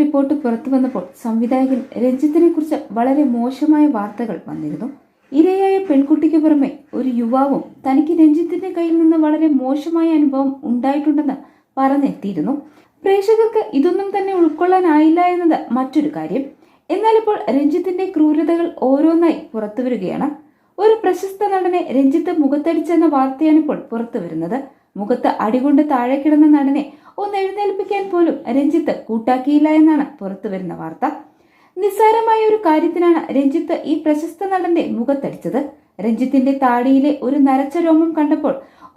Report പുറത്തു വന്നപ്പോൾ സംവിധായകൻ രഞ്ജിത്തിനെ കുറിച്ച് വളരെ മോശമായ വാർത്തകൾ വന്നിരുന്നു. ഇരയായ പെൺകുട്ടിക്ക് പുറമെ ഒരു യുവാവും തനിക്ക് രഞ്ജിത്തിന്റെ കയ്യിൽ നിന്ന് വളരെ മോശമായ അനുഭവം ഉണ്ടായിട്ടുണ്ടെന്ന് പറഞ്ഞെത്തിയിരുന്നു. പ്രേക്ഷകർക്ക് ഇതൊന്നും തന്നെ ഉൾക്കൊള്ളാനായില്ല എന്നത് മറ്റൊരു കാര്യം. എന്നാൽ ഇപ്പോൾ രഞ്ജിത്തിന്റെ ക്രൂരതകൾ ഓരോന്നായി പുറത്തു വരികയാണ്. ഒരു പ്രശസ്ത നടനെ രഞ്ജിത്ത് മുഖത്തടിച്ചെന്ന വാർത്തയാണ് ഇപ്പോൾ പുറത്തു വരുന്നത്. മുഖത്ത് അടികൊണ്ട് താഴെ കിടന്ന നടനെ ഒന്ന് എഴുന്നേൽപ്പിക്കാൻ പോലും രഞ്ജിത്ത് കൂട്ടാക്കിയില്ല എന്നാണ് പുറത്തു വരുന്ന വാർത്ത. നിസ്സാരമായ ഒരു കാര്യത്തിനാണ് രഞ്ജിത്ത് ഈ പ്രശസ്ത നടന്റെ മുഖത്തടിച്ചത്. രഞ്ജിത്തിന്റെ താടിയിലെ ഒരു നരച്ച രോമം കണ്ടപ്പോൾ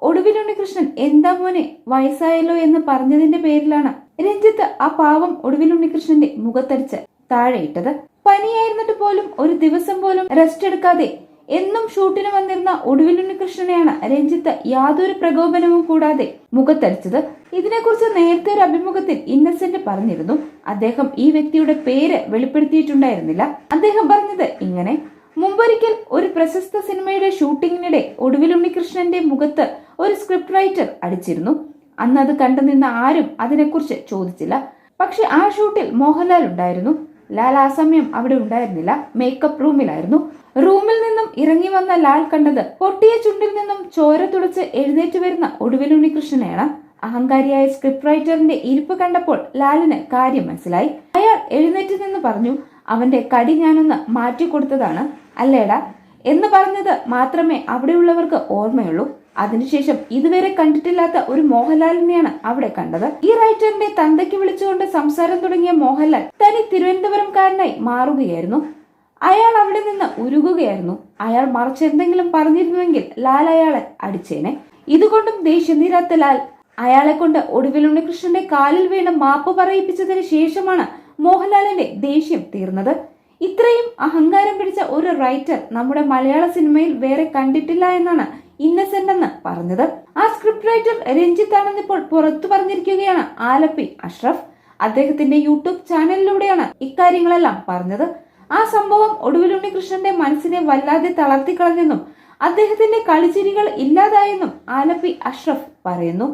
ഒടുവിൽ ഉണ്ണികൃഷ്ണൻ എന്താ മോനെ വയസ്സായല്ലോ എന്ന് പറഞ്ഞതിന്റെ പേരിലാണ് രഞ്ജിത്ത് ആ പാവം ഒടുവിൽ ഉണ്ണികൃഷ്ണന്റെ മുഖത്തടിച്ച് താഴെയിട്ടത്. പനിയായിരുന്നിട്ട് പോലും ഒരു ദിവസം പോലും റെസ്റ്റ് എടുക്കാതെ എന്നും ഷൂട്ടിന് വന്നിരുന്ന ഒടുവിൽ ഉണ്ണികൃഷ്ണനെയാണ് രഞ്ജിത്ത് യാതൊരു പ്രകോപനവും കൂടാതെ മുഖത്തടിച്ചത്. ഇതിനെക്കുറിച്ച് നേരത്തെ ഒരു അഭിമുഖത്തിൽ ഇന്നസെന്റ് പറഞ്ഞിരുന്നു. അദ്ദേഹം ഈ വ്യക്തിയുടെ പേര് വെളിപ്പെടുത്തിയിട്ടുണ്ടായിരുന്നില്ല. അദ്ദേഹം പറഞ്ഞത് ഇങ്ങനെ മുമ്പൊരിക്കൽ ഒരു പ്രശസ്ത സിനിമയുടെ ഷൂട്ടിങ്ങിനിടെ ഒടുവിൽ ഉണ്ണികൃഷ്ണന്റെ മുഖത്ത് ഒരു സ്ക്രിപ്റ്റ് റൈറ്റർ അടിച്ചിരുന്നു. അന്ന് അത് കണ്ടുനിന്ന ആരും അതിനെക്കുറിച്ച് ചോദിച്ചില്ല. പക്ഷെ ആ ഷൂട്ടിൽ മോഹൻലാൽ ഉണ്ടായിരുന്നു. ലാൽ ആ സമയം അവിടെ ഉണ്ടായിരുന്നില്ല. മേക്കപ്പ് റൂമിലായിരുന്നു റൂമിൽ നിന്നും ഇറങ്ങി വന്ന ലാൽ കണ്ടത് പൊട്ടിയ ചുണ്ടിൽ നിന്നും ചോര തുടച്ച് എഴുന്നേറ്റ് വരുന്ന ഒടുവിൽ ഉണ്ണികൃഷ്ണനെയാണ്. അഹങ്കാരിയായ സ്ക്രിപ്റ്റ് റൈറ്ററിന്റെ ഇരിപ്പ് കണ്ടപ്പോൾ ലാലിന് കാര്യം മനസ്സിലായി. അയാൾ എഴുന്നേറ്റ് നിന്ന് പറഞ്ഞു അവന്റെ കടി ഞാനൊന്ന് മാറ്റി കൊടുത്തതാണ് അല്ലേടാ എന്ന് പറഞ്ഞത് മാത്രമേ അവിടെയുള്ളവർക്ക് ഓർമ്മയുള്ളൂ. അതിനുശേഷം ഇതുവരെ കണ്ടിട്ടില്ലാത്ത ഒരു മോഹൻലാലിനെയാണ് അവിടെ കണ്ടത്. ഈ റൈറ്ററിന്റെ തന്തയ്ക്ക് വിളിച്ചുകൊണ്ട് സംസാരം തുടങ്ങിയ മോഹൻലാൽ തനി തിരുവനന്തപുരംകാരനായി മാറുകയായിരുന്നു. അയാൾ അവിടെ നിന്ന് ഉരുകുകയായിരുന്നു. അയാൾ മറിച്ചെന്തെങ്കിലും പറഞ്ഞിരുന്നുവെങ്കിൽ ലാൽ അയാളെ അടിച്ചേനെ. ഇതുകൊണ്ടും ദേഷ്യം തീരാത്ത ലാൽ അയാളെ കൊണ്ട് ഒടുവിൽ ഉണ്ണികൃഷ്ണന്റെ കാലിൽ വീണ് മാപ്പ് പറയിപ്പിച്ചതിന് ശേഷമാണ് മോഹൻലാലിന്റെ ദേഷ്യം തീർന്നത്. ഇത്രയും അഹങ്കാരം പിടിച്ച ഒരു റൈറ്റർ നമ്മുടെ മലയാള സിനിമയിൽ വേറെ കണ്ടിട്ടില്ല എന്നാണ് ഇന്നസെന്റ് എന്ന് പറഞ്ഞത്. ആ സ്ക്രിപ്റ്റ് റൈറ്റർ രഞ്ജിത്ത് ആണെന്ന് ഇപ്പോൾ പുറത്തു പറഞ്ഞിരിക്കുകയാണ് ആലപ്പി അഷ്റഫ്. അദ്ദേഹത്തിന്റെ യൂട്യൂബ് ചാനലിലൂടെയാണ് ഇക്കാര്യങ്ങളെല്ലാം പറഞ്ഞത്. ആ സംഭവം ഒടുവിൽ ഉണ്ണികൃഷ്ണന്റെ മനസ്സിനെ വല്ലാതെ തളർത്തിക്കളഞ്ഞെന്നും അദ്ദേഹത്തിന്റെ കളിച്ചിരികൾ ഇല്ലാതായെന്നും ആലപ്പി അഷ്റഫ് പറയുന്നു.